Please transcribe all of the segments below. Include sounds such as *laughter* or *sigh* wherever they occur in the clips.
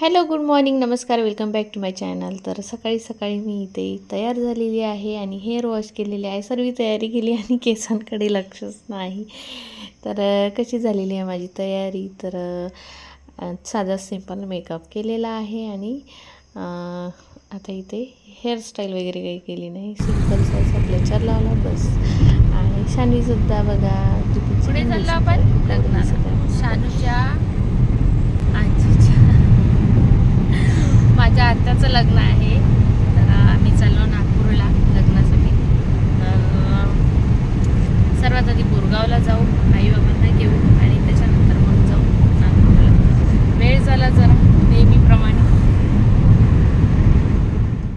Hello good morning नमस्कार welcome back to my channel. तर सकाळी सकाळी मी इथे तयार झालेली आहे आणि हेअर वॉश केलेले आहे. सर्व तयारी केली आणि केसांकडे लक्षच नाही. तर कशी झालेली आहे माझी तयारी? तर साधा सिंपल मेकअप केलेला आहे आणि आता इथे हेअरस्टाईल वगैरे काही केली नाही. सिंपल साईजचा क्लेचर लावला बस. आणि शानीसुद्धा बघा पुढे चाललो दिसत आपण. शानूच्या माझ्या आत्याचं लग्न आहे. तर आम्ही चाललो नागपूरला लग्नासाठी. तर सर्वात आधी बोरगावला जाऊ आई बाबांना घेऊ आणि त्याच्यानंतर मग जाऊ नागपूरला. वेळ झाला जरा नेहमीप्रमाणे.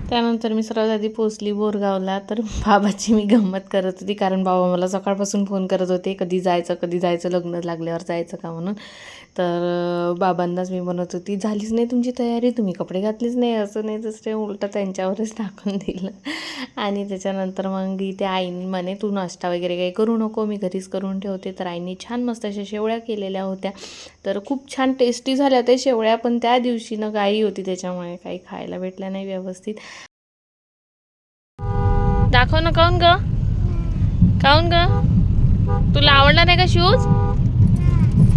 त्यानंतर मी सर्वात आधी पोचली बोरगावला तर बाबाची मी गंमत करत होती कारण बाबा मला सकाळपासून फोन करत होते कधी जायचं कधी जायचं लग्न लागल्यावर जायचं का म्हणून. तर बाबांनाच मी म्हणत होती झालीच नाही तुमची तयारी तुम्ही कपडे घातलेच नाही असं नाही तसं उलटं त्यांच्यावरच *laughs* टाकून दिलं. आणि त्याच्यानंतर मग इथे आईने म्हणे तू नाश्ता वगैरे काही करू नको मी घरीच करून ठेवते. तर आईने छान मस्त अशा शेवळ्या केलेल्या होत्या. तर खूप छान टेस्टी झाल्या त्या शेवळ्या पण त्या दिवशी ना गाई होती त्याच्यामुळे काही खायला भेटल्या नाही व्यवस्थित. दाखव ना काऊन ग? काऊन ग? तुला आवडला नाही का शूज?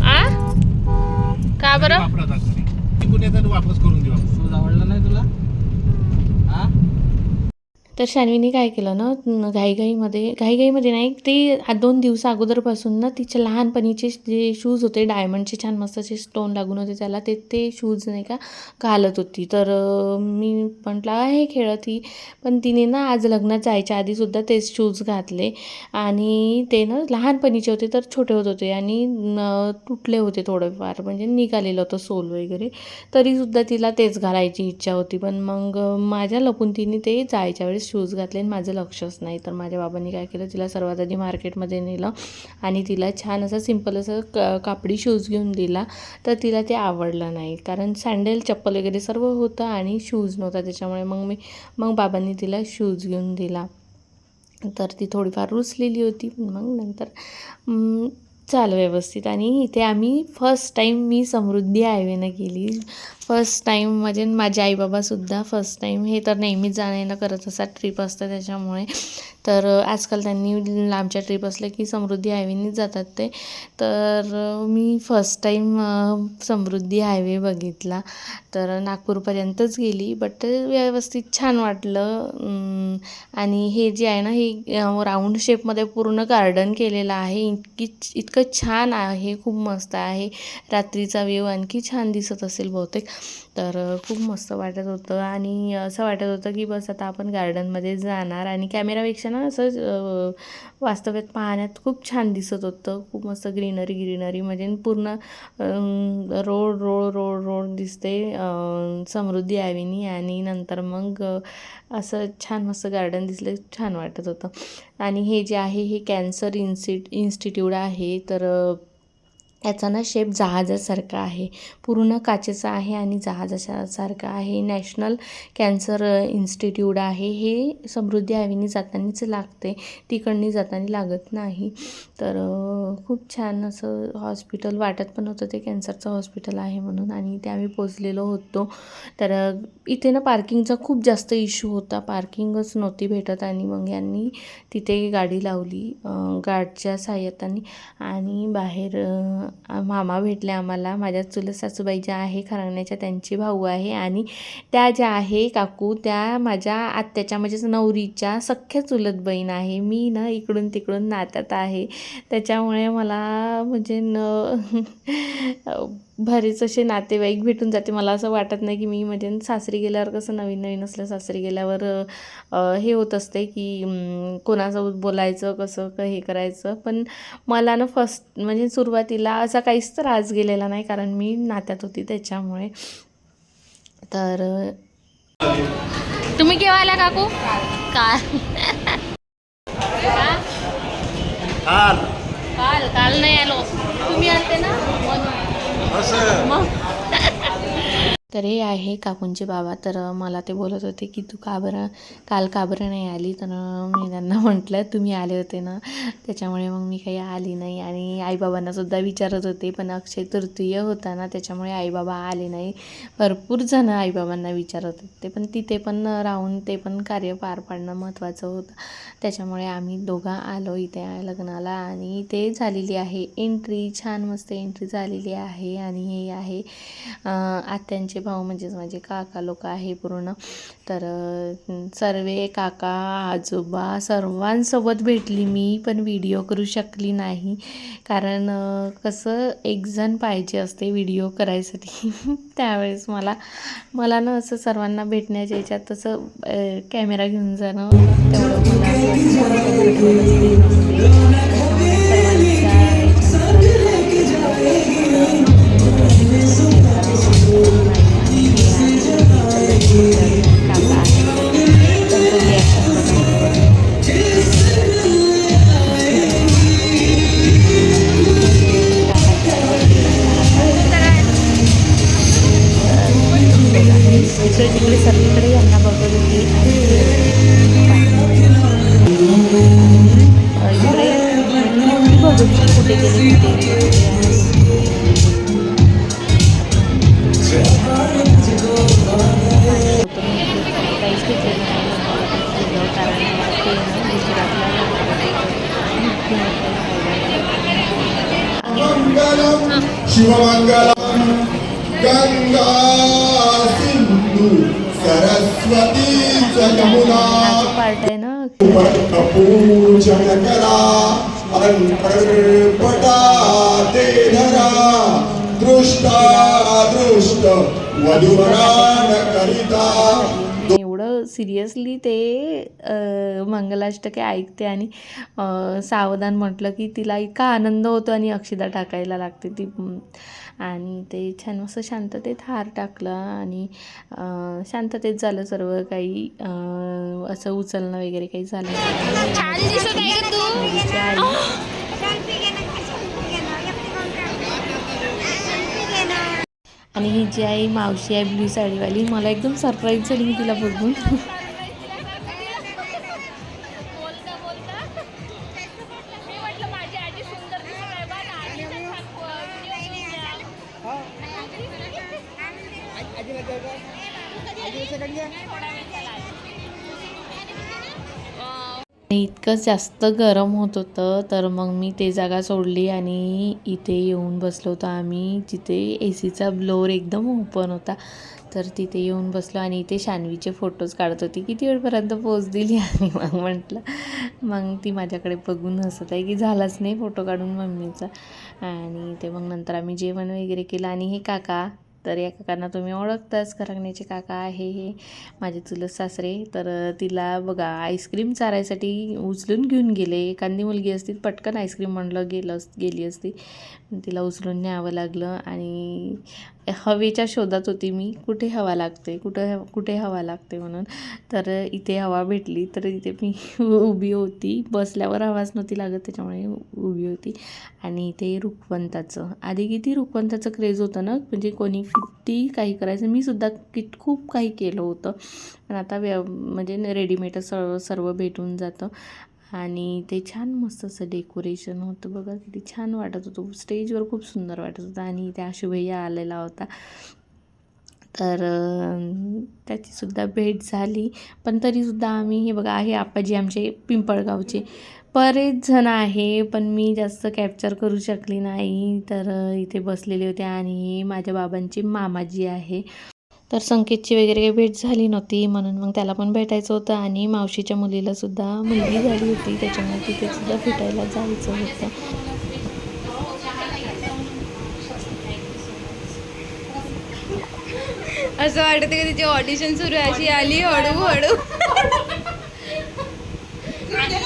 आ? का बरं वापरा आता घरी. तिकडून येताना वापस करून देऊ आपण. आवडला नाही तुला तर शान्वीने काय केलं ना घाईघाईमध्ये घाईघाईमध्ये नाही ते दोन दिवस अगोदरपासून ना तिच्या लहानपणीचे जे शूज होते डायमंडचे छान मस्त असे स्टोन लागून होते त्याला ते ते शूज नाही का घालत होती. तर मी म्हटलं आहे खेळत ही. पण तिने ना आज लग्नात जायच्या आधीसुद्धा तेच शूज घातले. आणि ते ना लहानपणीचे होते तर छोटे होत होते आणि तुटले होते थोडेफार. म्हणजे निघालेलं होतं सोल वगैरे. तरीसुद्धा तिला तेच घालायची इच्छा होती. पण मग माझ्या लपून तिने ते जायच्या वेळेस शूज घातले आणि माझं लक्षच नाही. तर माझ्या बाबांनी काय केलं तिला सर्वात आधी मार्केटमध्ये नेलं आणि तिला छान असं सिंपल असं क कापडी शूज घेऊन दिला. तर तिला ते आवडलं नाही. कारण सँडल चप्पल वगैरे सर्व होतं आणि शूज नव्हता त्याच्यामुळे मग मी मग बाबांनी तिला शूज घेऊन दिला. तर ती थोडीफार रुसलेली होती. पण मग नंतर चाल व्यवस्थित. आणि इथे आम्ही फर्स्ट टाईम मी समृद्धी हायवेनं गेली. फर्स्ट टाईम म्हणजे माझे आईबाबासुद्धा फर्स्ट टाईम हे तर नेहमीच जाण्याला करत असतात. ट्रिप असतं त्याच्यामुळे. तर आजकाल त्यांनी लांबच्या ट्रिप असल्या की समृद्धी हायवेनीच जातात ते. तर मी फर्स्ट टाईम समृद्धी हायवे बघितला. तर नागपूरपर्यंतच गेली. बट व्यवस्थित छान वाटलं. आणि हे जे आहे ना हे राऊंड शेपमध्ये पूर्ण गार्डन केलेलं आहे. इतकी इतकं छान आहे. खूप मस्त आहे. रात्रीचा व्ह्यू आणखी छान दिसत असेल बहुतेक. तर खूप मस्त वाटत होतं. आणि असं वाटत होतं की बस आता आपण गार्डनमध्ये जाणार. आणि कॅमेरापेक्षा ना असं वास्तव्यात पाहण्यात खूप छान दिसत होतं. खूप मस्त ग्रीनरी ग्रीनरी म्हणजे पूर्ण रोड रोड रोड रोड दिसते. समृद्धी ॲव्हेनी आणि नंतर मग असं छान मस्त गार्डन दिसलं छान वाटत होतं. आणि हे जे आहे हे कॅन्सर इन्स्टि इन्स्टिट्यूट आहे. तर त्याचा याचा ना शेप जहाजासारखा आहे. पूर्ण काचेचा आहे आणि जहाजाच्या सारखा आहे. नॅशनल कॅन्सर इन्स्टिट्यूट आहे. हे समृद्धी ॲव्हेनी जातानीच लागते. तिकडनी जाताना लागत नाही. तर खूप छान असं हॉस्पिटल वाटत पण होतं. ते कॅन्सरचं हॉस्पिटल आहे म्हणून आणि ते आम्ही पोचलेलो होतो. तर इथे ना पार्किंगचा खूप जास्त इश्यू होता. पार्किंगच नव्हती भेटत आणि मग यांनी तिथे गाडी लावली गार्डच्या सहाय्यताने. आणि बाहेर मामा भेटले आम्हाला. माझ्या चुलत सासूबाई ज्या आहे खरंगण्याच्या त्यांची भाऊ आहे आणि त्या ज्या आहे काकू त्या माझ्या आत्याच्या म्हणजेच नवरीच्या सख्ख्या चुलत बहीण आहे. मी ना इकडून तिकडून नात्यात आहे. त्याच्यामुळे मला म्हणजे न बरेच असे नातेवाईक भेटून जाते. मला असं वाटत नाही की मी म्हणजे सासरी गेल्यावर कसं नवीन नवीन असलं सासरी गेल्यावर हे होत असते की कोणासोबत बोलायचं कसं क हे करायचं. पण मला ना फर्स्ट म्हणजे सुरुवातीला असा काहीच त्रास गेलेला नाही कारण मी नात्यात होती त्याच्यामुळे. तर तुम्ही केव्हा आला काकू? काल. काल काल नाही आलो. तुम्ही आलते ना? म्हणून असं मग तर हे आहे काकूंचे बाबा. तर मला ते बोलत होते की तू का बरं काल का बरं नाही आली? तर मी त्यांना म्हटलं तुम्ही आले होते ना त्याच्यामुळे मग मी काही आली नाही. आणि आईबाबांनासुद्धा विचारत होते पण अक्षय तृतीय होता ना त्याच्यामुळे आईबाबा आले नाही. भरपूर जण आईबाबांना विचारत होते पण तिथे पण राहून ते पण कार्य पार पाडणं महत्त्वाचं होतं. त्याच्यामुळे आम्ही दोघं आलो इथे लग्नाला आणि ते झालेली आहे. एंट्री छान मस्त एंट्री झालेली आहे आणि हे आहे आत्यांचे भाऊ म्हणजेच माझे काका लोक आहे पूर्ण. तर सर्व काका आजोबा सर्वांसोबत भेटली मी पण व्हिडिओ करू शकली नाही. कारण कसं एकजण पाहिजे असते व्हिडिओ करायसाठी. *laughs* त्यावेळेस मला मला ना असं सर्वांना भेटण्याच्या याच्यात तसं कॅमेरा घेऊन जाणं तेवढं मला taking this at पार्ट आहे ना? एवढं सिरियसली ते मंगलाष्टके ऐकते आणि सावधान म्हटलं की तिला इतका आनंद होतो आणि अक्षिदा टाकायला लागते ती. आणि ते छान मस्त शांततेत हार टाकला आणि शांततेत झालं सर्व काही असं उचलणं वगैरे काही झालं नाही. आणि ही जी आई मावशी आहे ब्ल्यू साडीवाली मला एकदम सरप्राईज झाली मी तिला बघून आणि जास्त गरम होत होतं तर मग मी ते जागा सोडली आणि इथे येऊन बसलो होतो आम्ही. जिथे ए सीचा ब्लोअर एकदम ओपन होता तर तिथे येऊन बसलो आणि इथे शानवीचे फोटोज काढत होती. किती वेळपर्यंत पोच दिली *laughs* आणि मग म्हटलं मग ती माझ्याकडे बघून हसत आहे की झालाच नाही फोटो काढून मम्मीचा. आणि ते मग नंतर आम्ही जेवण वगैरे केलं. आणि हे काका तर या काकांना तुम्ही ओळखताच करंगण्याचे काका आहे हे माझे चुलत सासरे. तर तिला बघा आईस्क्रीम चारायसाठी उचलून घेऊन गेले. एखादी मुलगी असती पटकन आईस्क्रीम म्हणलं गेलं गेली असती. तिला उचलून न्यावं लागलं आणि हवेच्या शोधात होती मी कुठे हवा लागते कुठं कुठे हवा लागते म्हणून. तर इथे हवा भेटली तर इथे मी *laughs* उभी होती. बसल्यावर हवाच नव्हती लागत त्याच्यामुळे उभी होती. आणि इथे रुखवंताचं आधी किती रुखवंताचं क्रेज होतं ना? म्हणजे कोणी किती काही करायचं. मी सुद्धा कित खूप काही केलं होतं. पण आता व्य म्हणजे रेडीमेड सर्व सर्व भेटून जातं. आणि ते छान मस्त असं डेकोरेशन होतं. बघा किती छान वाटत होतं. स्टेजवर खूप सुंदर वाटत होतं. आणि त्या शुभय्या आलेला होता तर त्याचीसुद्धा भेट झाली. पण तरीसुद्धा आम्ही हे बघा आहे आपाजी आमचे पिंपळगावचे बरेच जण आहे पण मी जास्त कॅप्चर करू शकली नाही. तर इथे बसलेले होते आणि माझ्या बाबांची मामाजी आहे. तर संकेतची वगैरे काही भेट झाली नव्हती म्हणून मग त्याला पण भेटायचं होतं आणि मावशीच्या मुलीला सुद्धा मुलगी झाली होती. त्याच्यामुळे तिथे सुद्धा भेटायला जायचं होतं. असं वाटतं की तिची ऑडिशन सुरू आहे. अशी आली हळू हळू. *laughs*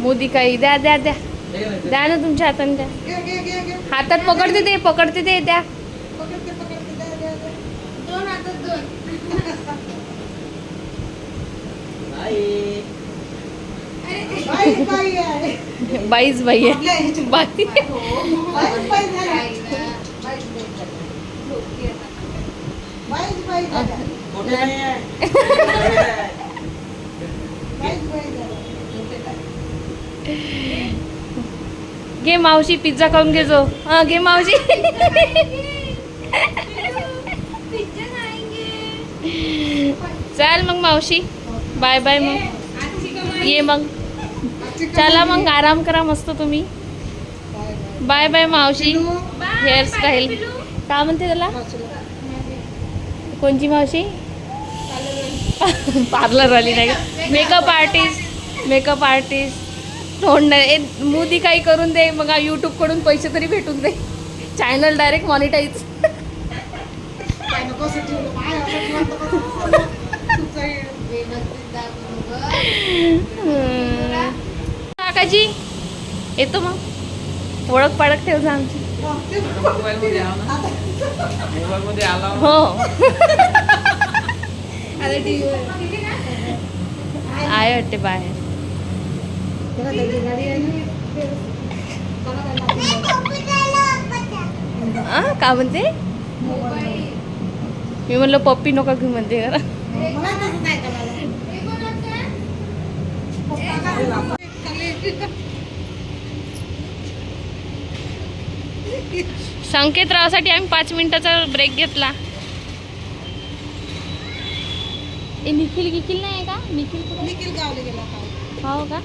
मोदी काही द्या द्या द्या. द्या ना तुमच्या हाताने द्या. हातात पकडते ते पकडते ते द्या. बाईच बाई आहे. बाई. *laughs* घे मावशी पिझ्झा खाऊन घे जो. हा घे मावशी. चल मग मावशी. बाय बाय मग. ये मग. चला मग आराम करा मस्त तुम्ही. बाय बाय मावशी. हेअरस्टाईल काय म्हणते त्याला? कोणची मावशी? पार्लर वाली नाही. मेकअप आर्टिस्ट मेकअप आर्टिस्ट ए, मोदी काही करून दे मग यूट्यूबकडून पैसे तरी भेटून दे. चॅनल डायरेक्ट मॉनिटाईज काकाजी येतो मग. ओळख पाळख ठेव जा आमची. हो. आहे वाटते बाहेर. का म्हणते? मी म्हणलं पप्पी नका घेऊ म्हणते जरा. संकेतरावासाठी आम्ही पाच मिनिटाचा ब्रेक घेतला. ए निखिल गिखिल नाही का? निखिल कुठे? हो का?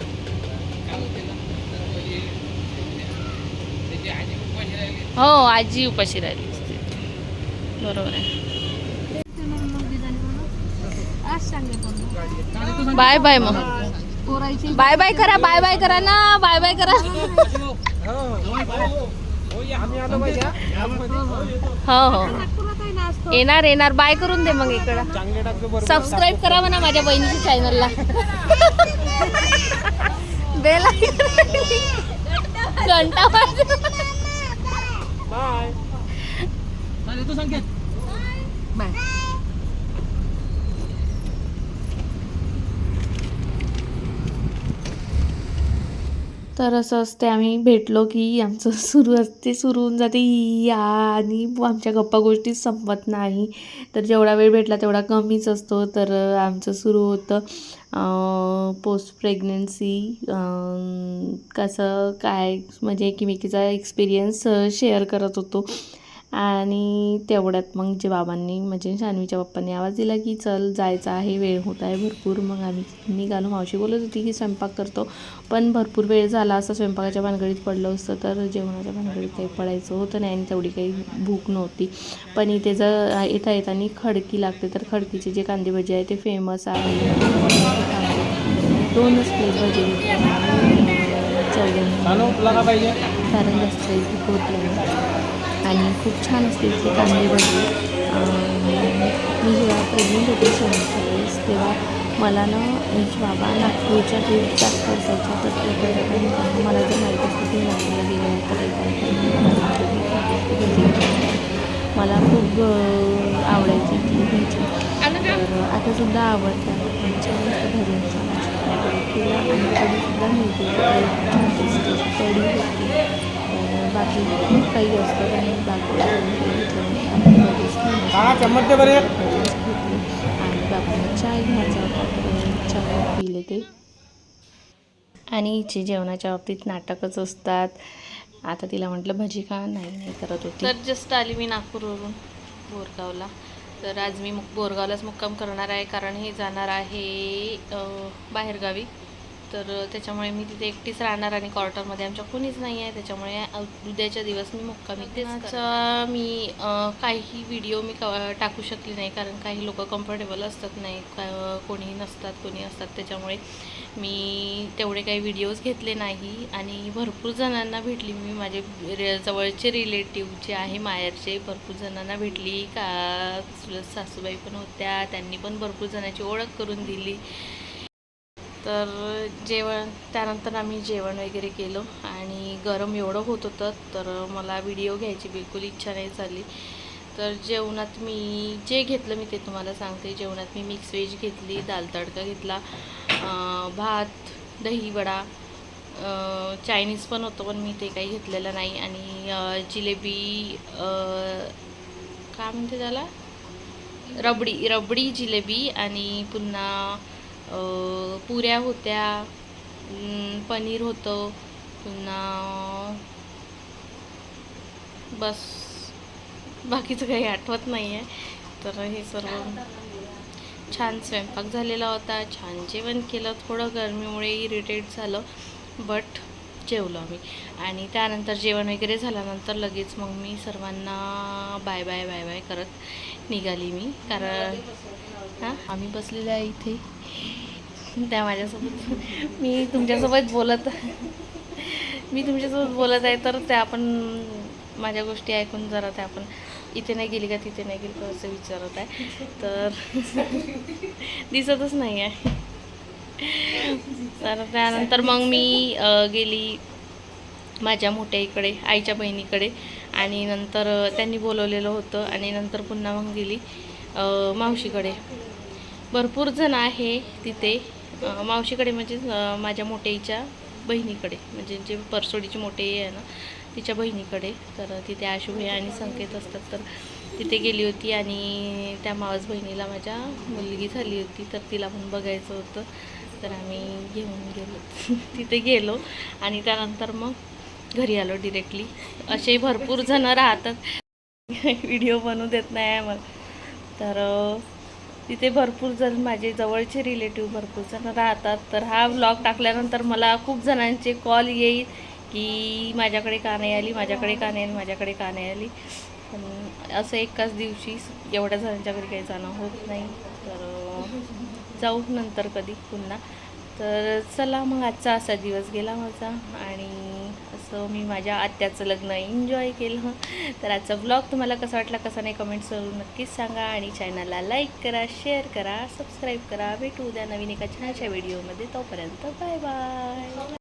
हो आजी उपाशी राहिली असते. बरोबर आहे. बाय बाय मग. बाय बाय करा बाय बाय करा ना बाय बाय करा. हो हो. येणार येणार. बाय करून दे मग इकडं. सबस्क्राईब करा म्हणा माझ्या बहिणीच्या चॅनलला बेल घंटा वाजव. चालेल तू संकेत बाय तर असं असते आम्ही भेटलो की आमचं सुरू असते सुरू होऊन जाते या आणि आमच्या गप्पा गोष्टी संपत नाही. तर जेवढा वेळ भेटला तेवढा कमीच असतो तर आमचं सुरू होतं. पोस्ट प्रेग्नन्सी कसं काय म्हणजे एकमेकीचा एक्सपिरियन्स शेअर करत होतो. आणि तेवढ्यात मग जे बाबांनी म्हणजे शान्वीच्या पप्पांनी आवाज दिला की चल जायचं आहे वेळ होत आहे भरपूर. मग आम्ही निघालो. मावशी बोलत होती की स्वयंपाक करतो. पण भरपूर वेळ झाला असं स्वयंपाकाच्या भानगडीत पडलं असतं तर जेवणाच्या भानगडीत काही पडायचं होतं नाही आणि तेवढी काही भूक नव्हती. पण इथे जर येता येताना खडकी लागते तर खडकीचे जे कांदे भजी आहे ते फेमस आहे. दोनच प्लेट भजी कारण जास्त होत आणि खूप छान असते इथले कांदे भजी. मी जेव्हा प्रेग्नेंट होते सोन्याच्या वेळेस तेव्हा मला ना यांचे बाबा नागपूरच्या ट्रीप जास्त असायच्या तर ते मला जर माहीत असतं की नागपूरला गेलं तर एका मला खूप आवडायची ती भजी. तर आतासुद्धा आवडतात. आमच्या मस्त भजींचा केला आणि मिळते. तर कढी होती. बाकी खूप काही असतं बाकी घेतले. आणि बाबांना चाय घ्यायचा होता चहा पिले ते. आणि हिचे जेवणाच्या बाबतीत नाटकच असतात. आता तिला म्हटलं भजी का नाही नाही करत होती. तर जस्ट आली मी नागपूरवरून बोरगावला. तर आज मी मुक बोरगावलाच मुक्काम करणार आहे कारण हे जाणार आहे बाहेरगावी. तर त्याच्यामुळे मी तिथे एकटीच राहणार आणि क्वार्टरमध्ये आमच्या कोणीच नाही आहे. त्याच्यामुळे उद्याच्या दिवस मी मुक्कामी तेच मी काही व्हिडिओ मी क टाकू शकली नाही. कारण काही लोक कम्फर्टेबल असतात नाही. का कोणी नसतात कोणी असतात. त्याच्यामुळे मी तेवढे काही व्हिडिओज घेतले नाही. आणि भरपूर जणांना भेटली मी. माझे रे- जवळचे रिलेटिव्ह जे आहे माहेरचे भरपूर जणांना भेटली. का सासूबाई पण होत्या. त्यांनी पण भरपूर जणांची ओळख करून दिली. तर जेवण त्यानंतर आम्ही जेवण वगैरे केलं आणि गरम एवढं होत होतं तर मला व्हिडिओ घ्यायची बिलकुल इच्छा नाही झाली. तर जेवणात मी जे घेतलं मी ते तुम्हाला सांगते. जेवणात मी मिक्स व्हेज घेतली दाल तडका घेतला भात दही वडा चायनीज पण होतं पण मी ते काही घेतलेलं नाही. आणि जिलेबी काय म्हणते त्याला? रबडी रबडी जिलेबी आणि पुन्हा पुऱ्या होत्या पनीर होतं पुन्हा बस. बाकीचं काही आठवत नाही आहे तर हे सर्व छान स्वयंपाक झालेला होता. छान जेवण केलं. थोडं गरमीमुळे इरिटेट झालं बट जेवलो आम्ही. आणि त्यानंतर जेवण वगैरे झाल्यानंतर लगेच मग मी सर्वांना बाय बाय बाय बाय करत निघाली मी. कारण हां? आम्ही बसलेल्या आहे इथे. त्या माझ्यासोबत. मी तुमच्यासोबत बोलत मी तुमच्यासोबत बोलत आहे तर त्या आपण माझ्या गोष्टी ऐकून जरा त्या आपण इथे नाही गेली का तिथे नाही गेली का असं विचारत आहे. तर दिसतच नाही आहे तर त्यानंतर मग मी गेली माझ्या मोठ्या इकडे आईच्या बहिणीकडे आणि नंतर त्यांनी बोलवलेलं होतं आणि नंतर पुन्हा मग गेली मावशीकडे. भरपूर जण आहे तिथे. मावशीकडे म्हणजे माझ्या मोठ्याईच्या बहिणीकडे. म्हणजे जे परसोडीची मोठी आहे ना तिच्या बहिणीकडे. तर तिथे आशुभाई आणि संकेत असतात. तर तिथे गेली होती आणि त्या मावस बहिणीला माझ्या मुलगी झाली होती. तर तिला पण बघायचं होतं. तर आम्ही घेऊन गेलो. *laughs* तिथे गेलो आणि त्यानंतर मग घरी आलो डिरेक्टली असे भरपूर जणं राहतात. *laughs* व्हिडिओ बनवू देत नाही आहे तर तिथे भरपूर जण माझे जवळचे रिलेटिव्ह भरपूर जण राहतात. तर हा व्लॉग टाकल्यानंतर मला खूप जणांचे कॉल येईल की माझ्याकडे का नाही आली माझ्याकडे का नाही आली माझ्याकडे का नाही आली. पण असं एकाच दिवशी एवढ्या जणांच्या घरी काही जाणं होत नाही. तर जाऊ नंतर कधी पुन्हा. तर चला मग आजचा असा दिवस गेला माझा आणि सो मी माझ्या आत्याचं लग्न एन्जॉय केलं. तर आजचा ब्लॉग तुम्हाला कसा वाटला कसा नाही कमेंट्स करून नक्कीच सांगा आणि चॅनलला लाईक करा शेअर करा सबस्क्राईब करा. भेटू उद्या नवीन एका छानशा व्हिडिओमध्ये तोपर्यंत बाय बाय